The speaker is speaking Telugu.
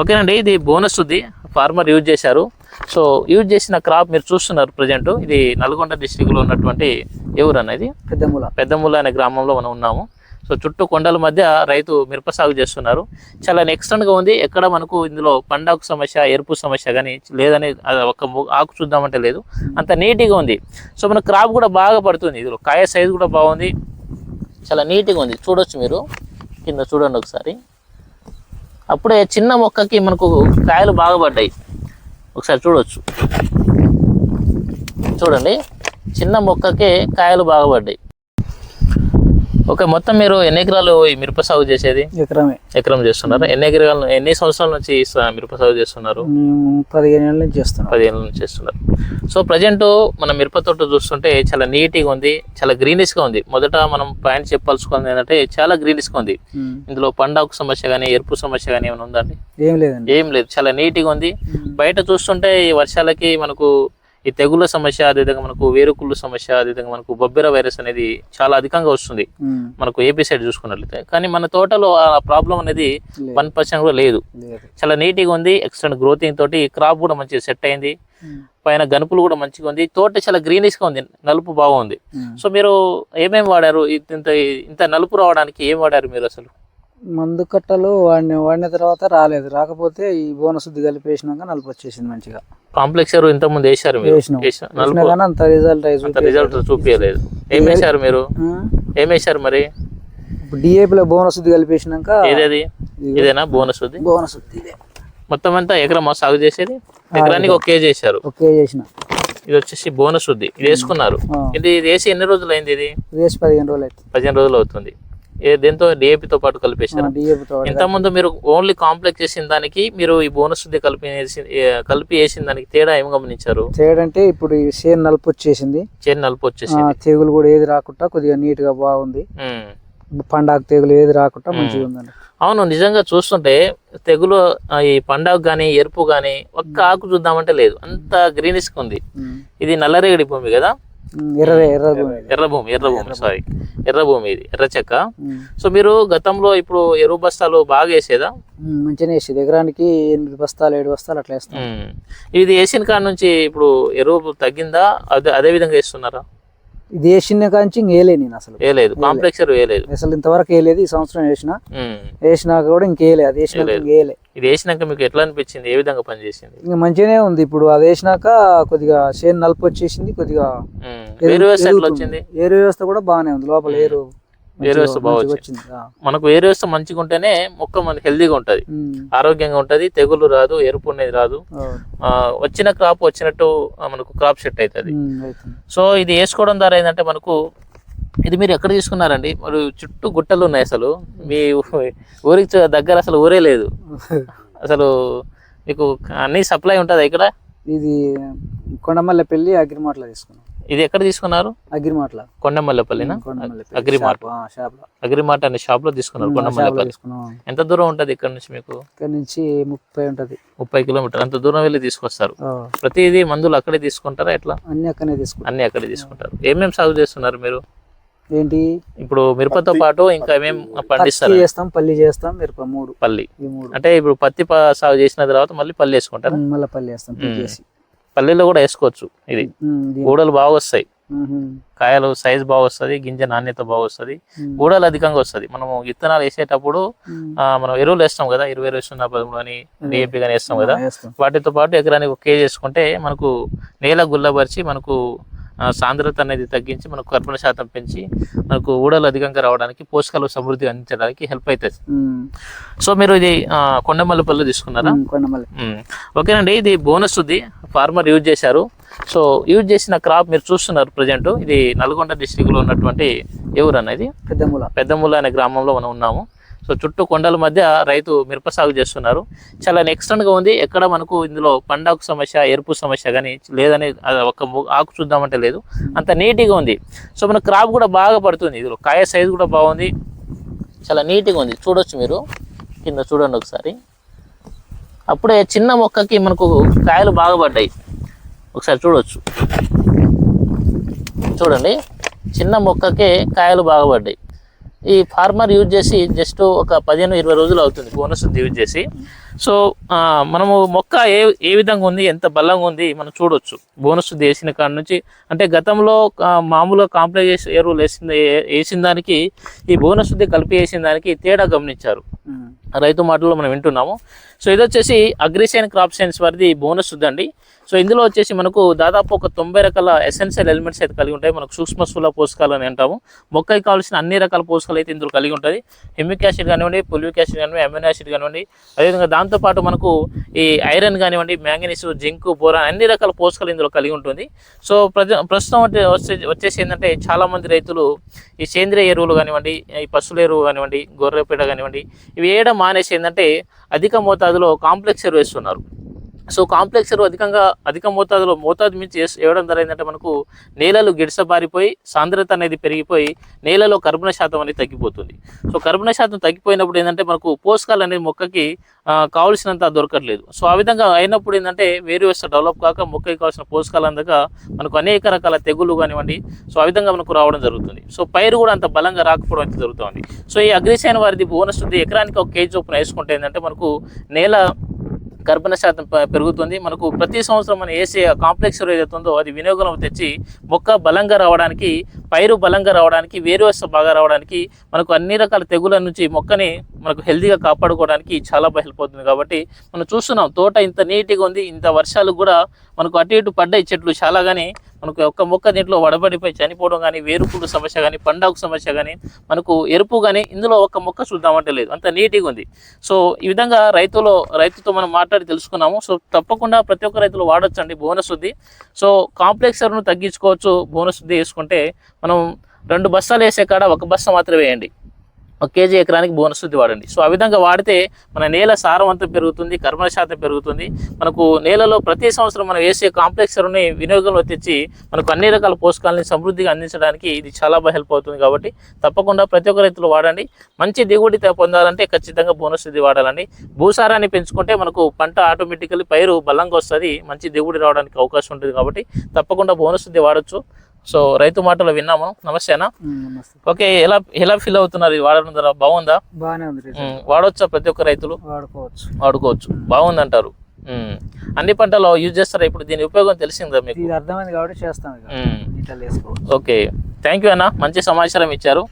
ఓకేనండి ఇది బోనస్ ఉంది ఫార్మర్ యూజ్ చేశారు. సో యూజ్ చేసిన క్రాప్ మీరు చూస్తున్నారు ప్రజెంట్. ఇది నల్గొండ డిస్టిక్లో ఉన్నటువంటి ఎవరు అనేది పెద్దముల. పెద్దముల అనే గ్రామంలో మనం ఉన్నాము. సో చుట్టూ కొండల మధ్య రైతు మిరప సాగు చేస్తున్నారు. చాలా నెక్స్టెంట్గా ఉంది. ఎక్కడ మనకు ఇందులో పండాకు సమస్య ఎరుపు సమస్య కానీ లేదని ఒక ఆకు చూద్దామంటే లేదు. అంత నీట్గా ఉంది. సో మన క్రాప్ కూడా బాగా పడుతుంది. ఇందులో కాయ సైజు కూడా బాగుంది. చాలా నీట్గా ఉంది. చూడొచ్చు మీరు. కింద చూడండి ఒకసారి. అప్పుడే చిన్న మొక్కకి మనకు కాయలు బాగా పడ్డాయి. ఒకసారి చూడొచ్చు. చూడండి. చిన్న మొక్కకే కాయలు బాగా పడ్డాయి. ఓకే మొత్తం మీరు ఎన్ని ఎకరాలు ఈ మిరప సాగు చేసేది? ఎకరమే. ఎకరం చేస్తున్నారు. ఎన్ని ఎకరాలు ఎన్ని సంవత్సరాల నుంచి ఈ స- మిరప సాగు చేస్తున్నారు? పదిహేను ఏళ్ళ నుంచి చేస్తున్నాం. పదిహేను నుంచి చేస్తున్నారు. సో ప్రజెంట్ మన మిరప తోట చూస్తుంటే చాలా నీట్గా ఉంది చాలా గ్రీనిష్గా ఉంది. మొదట మనం పాయింట్ చెప్పాల్సుకుంది ఏంటంటే చాలా గ్రీనిష్గా ఉంది. ఉమ్. ఇందులో పండాకు సమస్య కానీ ఎరుపు సమస్య కానీ ఏమైనా ఉందండి ఏం లేదండి. ఏం లేదు చాలా నీట్గా ఉంది. బయట చూస్తుంటే ఈ వర్షాలకి మనకు ఈ తెగుళ్ళ సమస్య అదేవిధంగా మనకు వేరుకుళ్ళు సమస్య అదేవిధంగా మనకు బొబ్బెర వైరస్ అనేది చాలా అధికంగా వస్తుంది. మనకు ఏపీ సైడ్ చూసుకున్నట్లయితే. కానీ మన తోటలో ఆ ప్రాబ్లం అనేది. వన్ పర్సెంట్ కూడా లేదు. చాలా నీట్గా ఉంది ఎక్స్టెంట్ గ్రోతింగ్ తోటి క్రాప్ కూడా మంచిగా సెట్ అయింది. పైన గనుపులు కూడా మంచిగా ఉంది. తోట చాలా గ్రీనిష్గా ఉంది నలుపు బాగుంది. సో మీరు ఏమేమి వాడారు? ఇంత ఇంత నలుపు రావడానికి ఏం వాడారు మీరు అసలు? మందు కట్టలు వాడిన వాడిన తర్వాత రాలేదు. రాకపోతే ఈ బోనస్ కలిపేసినాక నలుపు వచ్చేసింది మంచిగా. కాంప్లెక్స్ ఇంతకుముందు వేశారు మీరు? వేసినాం. వేసా- వేసినా నలుపు? కానీ అంత రిజల్ట్ అంత రిజల్ట్ చూపించలేదు ఏం వేశారు మీరు? ఏం వేశారు మరి? డిఏపిలో బోనస్ కలిపేసినాక ఏదేది? ఇదేనా బోనస్ ఉంది బోనస్ ఇదే. మొత్తం అంతా ఎకరం సాగు చేసేది? ఎకరానికి ఒక కేజీ వేశారు. ఓకే చేసిన ఇది వచ్చేసి బోనస్ ఉంది ఇది వేసుకున్నారు. ఇది వేసి ఎన్ని రోజులు అయింది ఇది వేసి పదిహేను రోజులు అవుతుంది పదిహేను రోజులు అవుతుంది. దేంతో DAP తో పాటు కలిపేశారు? డిఏపితో ఇంతకుముందు మీరు ఓన్లీ కాంప్లెక్స్ చేసిన దానికి మీరు ఈ బోనస్ కలిపి కలిపి వేసిన దానికి తేడా ఏం గమనించారు? చేయడంటే ఇప్పుడు ఈ సేన్ నలుపు వచ్చేసింది. చేను నలుపు వచ్చేసి తెగులు కూడా ఏది రాకుండా కొద్దిగా నీట్గా బాగుంది. పండాకు తెగులు ఏది రాకుండా మంచిగా ఉందండి. అవును నిజంగా చూస్తుంటే తెగులు ఈ పండాకు కానీ ఎరుపు కానీ ఒక్క ఆకు చూద్దామంటే లేదు. అంత గ్రీనిష్ ఉంది. ఇది నల్లరేగడి భూమి కదా? ఎర్ర ఎర్ర భూమి. ఎర్ర భూమి. ఎర్ర భూమి సారీ ఎర్ర భూమి ఇది ఎర్ర చెక్క. సో మీరు గతంలో ఇప్పుడు ఎరువు బస్తాలు బాగా వేసేదా? ఉమ్, మంచిగానే వేసేది. ఎకరానికి ఎనిమిది బస్తాలు ఏడు బస్తాలు అట్లా వేస్తాం. ఇది వేసిన కాడ నుంచి ఇప్పుడు ఎరువు తగ్గిందా? అదే అదే విధంగా వేస్తున్నారా? ఇది వేసిన కాంచి వేయలే నేను అసలు. వేయలేదు. కాంప్లెక్స్ వేయలేదు. అసలు ఇంతవరకు వేయలేదు ఈ సంవత్సరం వేసిన. వేసినాక కూడా ఇంకేయలే అది వేసినాక వేయలేదు. ఇంకేయలే ఇది వేసినాక మీకు ఎట్లా అనిపించింది? ఏ విధంగా పనిచేసింది? ఇంకా మంచిగానే ఉంది. ఇప్పుడు అది వేసినాక కొద్దిగా చేను నలుపు వచ్చేసింది కొద్దిగా ఏరు వ్యవస్థ కూడా బాగానే ఉంది. లోపల ఏరు వేరు వ్యవస్థ బాగా మంచిగా వచ్చింది. వచ్చింది. ఆ. మనకు వేరు వ్యవస్థ మంచిగా ఉంటేనే మొక్క మనకి హెల్దీగా ఉంటది. ఆరోగ్యంగా ఉంటది తెగులు రాదు ఎరుపు అనేది రాదు. వచ్చిన క్రాప్ వచ్చినట్టు మనకు క్రాప్ సెట్ అవుతుంది. సో ఇది వేసుకోవడం ద్వారా ఏంటంటే మనకు ఇది మీరు ఎక్కడ తీసుకున్నారండి? మరి చుట్టూ గుట్టలు ఉన్నాయి అసలు. మీ ఊరికి దగ్గర అసలు ఊరే లేదు. అసలు మీకు అన్ని సప్లై ఉంటుందా ఇక్కడ? ఇది కొండమల్లె పెళ్ళి అగ్రిమాటలో తీసుకున్నాం. ఇది ఎక్కడ తీసుకున్నారు? అగ్రిమాటల. కొండమల్లపల్లినా? లో అగ్రిమార్ట్. అనే షాప్లో తీసుకున్నారు కొండమల్లపల్లి. తీసుకున్నాం. ఎంత దూరం ఉంటుంది ఇక్కడ నుంచి మీకు? ఇక్కడ నుంచి ముప్పై ఉంటది. ముప్పై కిలోమీటర్. అంత దూరం వెళ్ళి తీసుకొస్తారు. ప్రతిదీ మందులు అక్కడే తీసుకుంటారా ఎట్లా? అన్ని అక్కడనే తీసుకున్నాం అన్ని అక్కడే తీసుకుంటారు. ఏమేమి సాగు చేస్తున్నారు మీరు? ఏంటి? ఇప్పుడు మిరపతో పాటు ఇంకా ఏమేమి పత్తి పండిస్తారు? చేస్తాం పల్లి చేస్తాం మిరప మూడు. పల్లి. అంటే ఇప్పుడు పత్తి సాగు చేసిన తర్వాత మళ్ళీ పల్లి వేసుకుంటారు? మళ్ళీ పల్లి వేస్తాం పీకేసి పల్లీలో కూడా వేసుకోవచ్చు. ఇది ఊడలు బాగా వస్తాయి. కాయలు సైజ్ బాగా వస్తుంది గింజ నాణ్యత బాగా వస్తుంది. ఊడలు అధికంగా వస్తుంది. మనము విత్తనాలు వేసేటప్పుడు మనం ఎరువులు వేస్తాం కదా ఇరవై ఇరవై సున్నా పదమూడు అని డిఏపి కానీ వేస్తాం కదా. వాటితో పాటు ఎకరానికి ఒక కేజీ వేసుకుంటే మనకు నేల గుల్లబరిచి మనకు సాంద్రత అనేది తగ్గించి మనకు కర్బన శాతం పెంచి మనకు ఊడలు అధికంగా రావడానికి పోషకాలు సమృద్ధి అందించడానికి హెల్ప్ అవుతుంది సో మీరు ఇది ఆ, కొండమల్లి పళ్ళు తీసుకున్నారా? కొండమల్లె. ఓకేనండి ఇది బోనస్ ఉంది. ఫార్మర్ యూజ్ చేశారు. సో యూజ్ చేసిన క్రాప్ మీరు చూస్తున్నారు ప్రజెంట్ ఇది నల్గొండ డిస్టిక్లో ఉన్నటువంటి ఎవరు అనేది? పెద్దముల. పెద్దముల అనే గ్రామంలో మనం ఉన్నాము. సో చుట్టూ కొండల మధ్య రైతు మిరప సాగు చేస్తున్నారు. చాలా నెక్స్టెంట్గా ఉంది. ఎక్కడ మనకు ఇందులో పండాకు సమస్య ఎరుపు సమస్య కానీ లేదని అది ఒక ఆకు చూద్దామంటే లేదు. అంత నీట్గా ఉంది. సో మన క్రాప్ కూడా బాగా పడుతుంది. ఇందులో కాయ సైజు కూడా బాగుంది. చాలా నీట్గా ఉంది. చూడొచ్చు మీరు. కింద చూడండి ఒకసారి. అప్పుడే చిన్న మొక్కకి మనకు కాయలు బాగా పడ్డాయి. ఒకసారి చూడొచ్చు. చూడండి. చిన్న మొక్కకే కాయలు బాగా పడ్డాయి. ఈ ఫార్మర్ యూజ్ చేసి జస్ట్ ఒక పదిహేను ఇరవై రోజులు అవుతుంది బోనస్ యూజ్ చేసి. సో మనము మొక్క ఏ ఏ విధంగా ఉంది ఎంత బలంగా ఉంది మనం చూడొచ్చు. బోనస్ వేసిన కాడ నుంచి అంటే గతంలో మామూలుగా కాంప్లెక్స్ ఎరువులు వేసింది వేసిన దానికి ఈ బోనస్ కలిపి వేసిన దానికి తేడా గమనించారు. రైతు మాటల్లో మనం వింటున్నాము. సో ఇది వచ్చేసి అగ్రిసైన్ క్రాప్ సైన్స్ వారిది బోనస్ ఉందండి. సో ఇందులో వచ్చేసి మనకు దాదాపు ఒక తొంభై రకాల ఎసెన్షియల్ ఎలిమెంట్స్ అయితే కలిగి ఉంటాయి. మనకు సూక్ష్మ స్థూల పోషకాలు అని అంటాము. మొక్కకి కావాల్సిన అన్ని రకాల పోషకాలు అయితే ఇందులో కలిగి ఉంటుంది. హిమిక్ యాసిడ్ కానివ్వండి పులివిక్ యాసిడ్ కానివ్వండి అమినో యాసిడ్ కానివ్వండి అదేవిధంగా దాంతోపాటు మనకు ఈ ఐరన్ కానివ్వండి మ్యాంగనీస్ జింక్ బోరాన్ అన్ని రకాల పోషకాలు ఇందులో కలిగి ఉంటుంది. సో ప్రజ ప్రస్తుతం వచ్చేసి ఏంటంటే చాలామంది రైతులు ఈ సేంద్రియ ఎరువులు కానివ్వండి ఈ పశువుల ఎరువు కానివ్వండి గొర్రెపేట కానివ్వండి ఇవి వేయడం మానేసి ఏంటంటే అధిక మోతాదులో కాంప్లెక్స్ ఎరువు వేస్తున్నారు సో కాంప్లెక్స్ ఎరువు అధికంగా అధిక మోతాదులో మోతాదు మించి వేయడం ద్వారా ఏంటంటే మనకు నేలలు గిడసబారిపోయి సాంద్రత అనేది పెరిగిపోయి నేలలో కర్బన శాతం అనేది తగ్గిపోతుంది. సో కర్బన శాతం తగ్గిపోయినప్పుడు ఏంటంటే మనకు పోషకాలు అనేది మొక్కకి కావలసినంత దొరకట్లేదు. సో ఆ విధంగా అయినప్పుడు ఏంటంటే వేరు వ్యవస్థ డెవలప్ కాక మొక్కకి కావాల్సిన పోషకాలు అందక మనకు అనేక రకాల తెగులు కానివ్వండి సో ఆ విధంగా మనకు రావడం జరుగుతుంది. సో పైరు కూడా అంత బలంగా రాకపోవడం అయితే జరుగుతుంది. సో ఈ అగ్రిసైన్ వారిది బోనస్ ఉంది ఎకరానికి ఒక కేజీ చొప్పున వేసుకుంటే ఏంటంటే మనకు నేల గర్భణ శాతం పెరుగుతుంది. మనకు ప్రతి సంవత్సరం మనం వేసే కాంప్లెక్స్ ఎరువు ఏదైతే ఉందో అది వినియోగంలో తెచ్చి మొక్క బలంగా రావడానికి పైరు బలంగా రావడానికి వేరు బాగా రావడానికి మనకు అన్ని రకాల తెగుల నుంచి మొక్కని మనకు హెల్తీగా కాపాడుకోవడానికి చాలా బాగా హెల్ప్ అవుతుంది. కాబట్టి మనం చూస్తున్నాం తోట ఇంత నీట్గా ఉంది ఇంత వర్షాలు కూడా మనకు అటు ఇటు పడ్డాయి చెట్లు చాలా కానీ మనకు ఒక్క మొక్క దీంట్లో వడబడిపోయి చనిపోవడం కానీ వేరుపుడు సమస్య కానీ పండాకు సమస్య కానీ మనకు ఎరుపు కానీ ఇందులో ఒక మొక్క చూద్దామంటే లేదు. అంత నీట్గా ఉంది. సో ఈ విధంగా రైతులో రైతుతో మనం మాట్లాడి తెలుసుకున్నాము. సో తప్పకుండా ప్రతి ఒక్క రైతులు వాడొచ్చు అండి బోనస్ ఉంది సో కాంప్లెక్స్ ఎరువును తగ్గించుకోవచ్చు బోనస్ ఉంది వేసుకుంటే మనం రెండు బస్తాలు వేసే కాడ ఒక బస్తా మాత్రమే వేయండి. ఒక కేజీ ఎకరానికి బోనస్ శుద్ధి వాడండి. సో ఆ విధంగా వాడితే మన నేల సారవంతం పెరుగుతుంది కర్బన శాతం పెరుగుతుంది. మనకు నేలలో ప్రతి సంవత్సరం మనం వేసే కాంప్లెక్స్ ఎరువుని వినియోగంలో తెచ్చి మనకు అన్ని రకాల పోషకాలని సమృద్ధిగా అందించడానికి ఇది చాలా బాగా హెల్ప్ అవుతుంది కాబట్టి తప్పకుండా ప్రతి ఒక్క రైతులు వాడండి. మంచి దిగుబడి పొందాలంటే ఖచ్చితంగా బోనస్ శుద్ధి వాడాలండి. భూసారాన్ని పెంచుకుంటే మనకు పంట ఆటోమేటికల్లీ పైరు బలంగా వస్తుంది మంచి దిగుబడి రావడానికి అవకాశం ఉంటుంది కాబట్టి తప్పకుండా బోనస్ శుద్ధి వాడచ్చు. సో రైతు మాటలు విన్నాము. నమస్తే అన్న. ఉమ్, నమస్తే. ఓకే ఎలా ఎలా ఫీల్ అవుతున్నారు ఇది వాడడం ద్వారా? బాగుందా? బాగానే ఉంది వాడొచ్చా ప్రతి ఒక్క రైతులు? వాడుకోవచ్చు. వాడుకోవచ్చు. బాగుంది అంటారు ఉమ్. అన్ని పంటలో యూజ్ చేస్తారా? ఇప్పుడు దీని ఉపయోగం తెలిసిందా మీకు? అర్థమైంది కాబట్టి చేస్తాం ఇక. ఉమ్. ఇట్లా వేసుకోవచ్చు. ఓకే. థ్యాంక్ యూ అన్న. మంచి సమాచారం ఇచ్చారు.